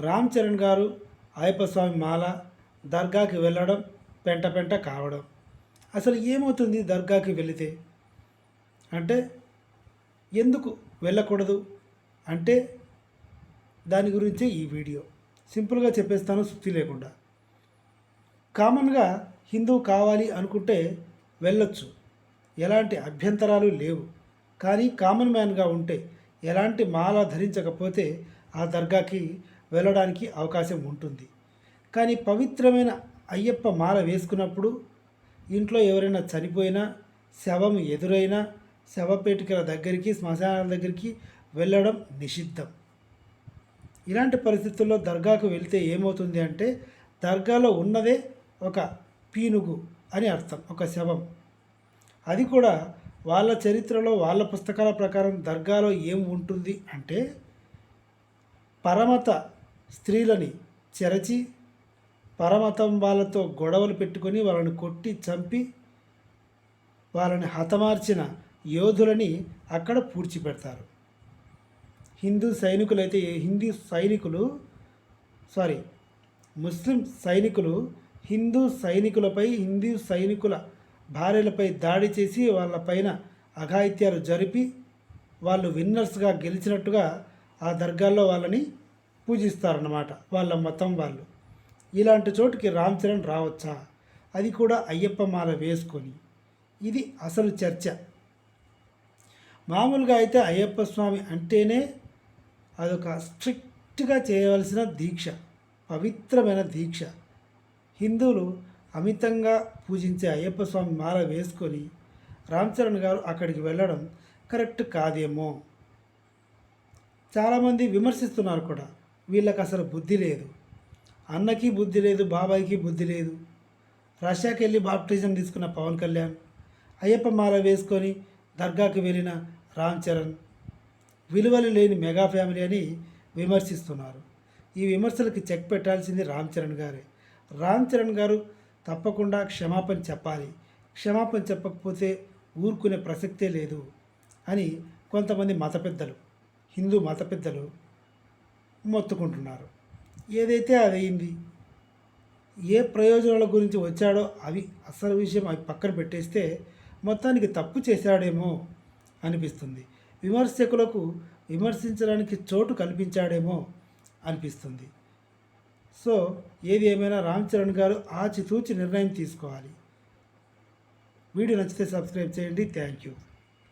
రామ్ చరణ్ గారు అయ్యప్ప స్వామి మాల దర్గాకి వెళ్ళడం పెంట పెంట కావడం. అసలు ఏమవుతుంది దర్గాకి వెళితే? అంటే ఎందుకు వెళ్ళకూడదు? అంటే దాని గురించే ఈ వీడియో. సింపుల్గా చెప్పేస్తాను సుత్తి లేకుండా. కామన్గా హిందూ కావాలి అనుకుంటే వెళ్ళొచ్చు. ఎలాంటి అభ్యంతరాలు లేవు. కానీ కామన్ మ్యాన్గా ఉంటే ఎలాంటి మాల ధరించకపోతే ఆ దర్గాకి వెళ్ళడానికి అవకాశం ఉంటుంది. కానీ పవిత్రమైన అయ్యప్ప మాల వేసుకున్నప్పుడు ఇంట్లో ఎవరైనా చనిపోయినా శవం ఎదురైనా శవపేటికల దగ్గరికి శ్మశానాల దగ్గరికి వెళ్ళడం నిషిద్ధం. ఇలాంటి పరిస్థితుల్లో దర్గాకు వెళ్తే ఏమవుతుంది అంటే దర్గాలో ఉన్నదే ఒక పీనుగు అని అర్థం ఒక శవం. అది కూడా వాళ్ళ చరిత్రలో వాళ్ళ పుస్తకాల ప్రకారం దర్గాలో ఏం ఉంటుంది అంటే పరమత స్త్రీలని చెరచి పరమతం వాళ్ళతో గొడవలు పెట్టుకొని వాళ్ళని కొట్టి చంపి వాళ్ళని హతమార్చిన యోధులని అక్కడ పూడ్చిపెడతారు. హిందూ సైనికులైతే హిందూ సైనికులు సారీ ముస్లిం సైనికులు హిందూ సైనికులపై హిందూ సైనికుల భార్యలపై దాడి చేసి వాళ్ళపైన అఘాయిత్యాలు జరిపి వాళ్ళు విన్నర్స్గా గెలిచినట్టుగా ఆ దర్గాల్లో వాళ్ళని పూజిస్తారన్నమాట వాళ్ళ మతం వాళ్ళు. ఇలాంటి చోటుకి రామ్ చరణ్ రావచ్చా? అది కూడా అయ్యప్ప మాల వేసుకొని. ఇది అసలు చర్చ. మామూలుగా అయితే అయ్యప్ప స్వామి అంటేనే అదొక స్ట్రిక్ట్గా చేయవలసిన దీక్ష పవిత్రమైన దీక్ష. హిందువులు అమితంగా పూజించే అయ్యప్ప స్వామి మాల వేసుకొని రామ్ చరణ్ గారు అక్కడికి వెళ్ళడం కరెక్ట్ కాదేమో? చాలామంది విమర్శిస్తున్నారు కూడా. వీళ్ళకి అసలు బుద్ధి లేదు. అన్నకి బుద్ధి లేదు బాబాయికి బుద్ధి లేదు. రష్యాకి వెళ్ళి బాప్టిజం తీసుకున్న పవన్ కళ్యాణ్ అయ్యప్ప మాల వేసుకొని దర్గాకి వెళ్ళిన రామ్ చరణ్ విలువలు లేని మెగా ఫ్యామిలీ అని విమర్శిస్తున్నారు. ఈ విమర్శలకి చెక్ పెట్టాల్సింది రామ్ చరణ్ గారే. రామ్ చరణ్ గారు తప్పకుండా క్షమాపణ చెప్పాలి. క్షమాపణ చెప్పకపోతే ఊరుకునే ప్రసక్తే లేదు అని కొంతమంది మత పెద్దలు హిందూ మత పెద్దలు మొత్తుకుంటున్నారు. ఏదైతే అది అయింది ఏ ప్రయోజనాల గురించి వచ్చాడో అవి అసలు విషయం అవి పక్కన పెట్టేస్తే మొత్తానికి తప్పు చేశాడేమో అనిపిస్తుంది. విమర్శకులకు విమర్శించడానికి చోటు కల్పించాడేమో అనిపిస్తుంది. సో ఏది ఏమైనా రామ్ చరణ్ గారు ఆచితూచి నిర్ణయం తీసుకోవాలి. వీడియో నచ్చితే సబ్స్క్రైబ్ చేయండి. Thank you.